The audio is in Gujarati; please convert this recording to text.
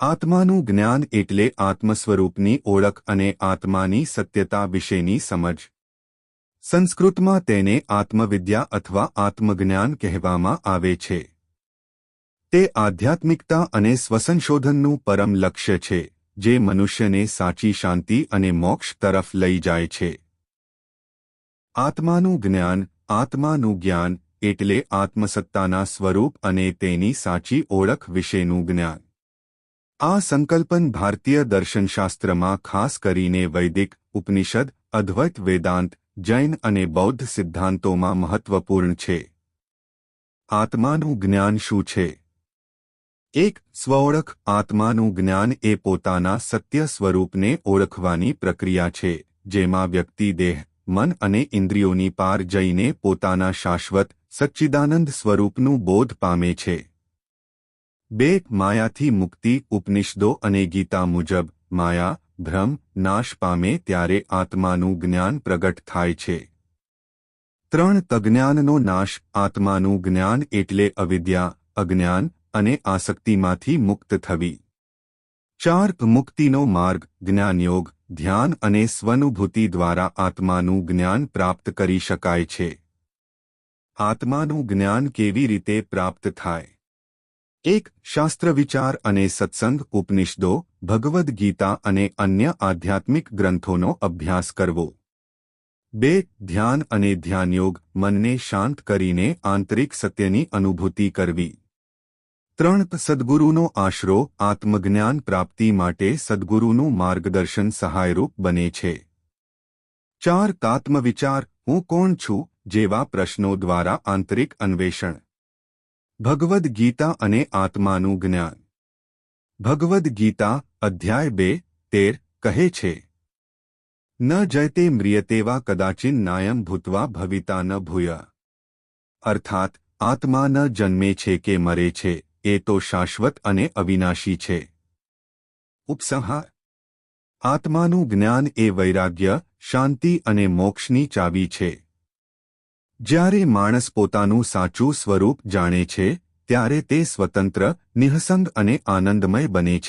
આત્માનું જ્ઞાન એટલે આત્મસ્વરૂપની ઓળખ અને આત્માની સત્યતા વિશેની સમજ. સંસ્કૃતમાં તેને આત્મવિદ્યા અથવા આત્મજ્ઞાન કહેવામાં આવે છે. તે આધ્યાત્મિકતા અને સ્વસંશોધનનું પરમ લક્ષ્ય છે, જે મનુષ્યને સાચી શાંતિ અને મોક્ષ તરફ લઈ જાય છે. આત્માનું જ્ઞાન આત્માનું જ્ઞાન એટલે આત્મસત્તાના સ્વરૂપ અને તેની સાચી ઓળખ વિશેનું જ્ઞાન. આ સંકલ્પન ભારતીય દર્શનશાસ્ત્રમાં ખાસ કરીને વૈદિક, ઉપનિષદ, અદ્વૈત વેદાંત, જૈન અને બૌદ્ધ સિદ્ધાંતોમાં મહત્વપૂર્ણ છે. આત્માનું જ્ઞાન શું છે? એક, સ્વઓળખ આત્માનું જ્ઞાન એ પોતાના સત્ય સ્વરૂપને ઓળખવાની પ્રક્રિયા છે, જેમાં વ્યક્તિ દેહ, મન અને ઇન્દ્રિયોની પાર જઈને પોતાના શાશ્વત, સચ્ચિદાનંદ સ્વરૂપનું બોધ પામે છે. બે માયાથી મુક્તિ ઉપનિષદો અને ગીતા મુજબ, માયા, ભ્રમ, નાશ પામે ત્યારે આત્માનું જ્ઞાન પ્રગટ થાય છે. ત્રણ તજ્ઞાનનો નાશ, આત્માનું જ્ઞાન એટલે અવિદ્યા, અજ્ઞાન અને આસક્તિમાંથી મુક્ત થવી. ચાર મુક્તિનો માર્ગ, જ્ઞાનયોગ, ધ્યાન અને સ્વનુભૂતિ દ્વારા આત્માનું જ્ઞાન પ્રાપ્ત કરી શકાય છે. આત્માનું જ્ઞાન કેવી રીતે પ્રાપ્ત થાય? એક શાસ્ત્ર વિચાર અને સત્સંગ ઉપનિષદો, ભગવદ્ ગીતા અને અન્ય આધ્યાત્મિક ગ્રંથોનો અભ્યાસ કરવો. બે, ધ્યાન અને ધ્યાનયોગ, મનને શાંત કરીને આંતરિક સત્યની અનુભૂતિ કરવી. ત્રણ, સદ્ગુરુનો આશરો, આત્મજ્ઞાન પ્રાપ્તિ માટે સદ્ગુરુનું માર્ગદર્શન સહાયરૂપ બને છે. ચાર, તાત્મવિચાર, હું કોણ છું, જેવા પ્રશ્નો દ્વારા આંતરિક અન્વેષણ. ભગવદ્ ગીતા અને આત્માનું જ્ઞાન. ભગવદ્ ગીતા અધ્યાય બે, તેર કહે છે, ન જયતે મ્રિયતેવા કદાચિન નાયમ ભૂતવા ભવિતા ન ભૂય. અર્થાત, આત્મા ન જન્મે છે કે મરે છે, એ તો શાશ્વત અને અવિનાશી છે. ઉપસંહાર, આત્માનું જ્ઞાન એ વૈરાગ્ય, શાંતિ અને મોક્ષની ચાવી છે. જ્યારે માણસ પોતાનું સાચું સ્વરૂપ જાણે છે, ત્યારે તે સ્વતંત્ર, નિઃસંગ અને આનંદમય બને છે.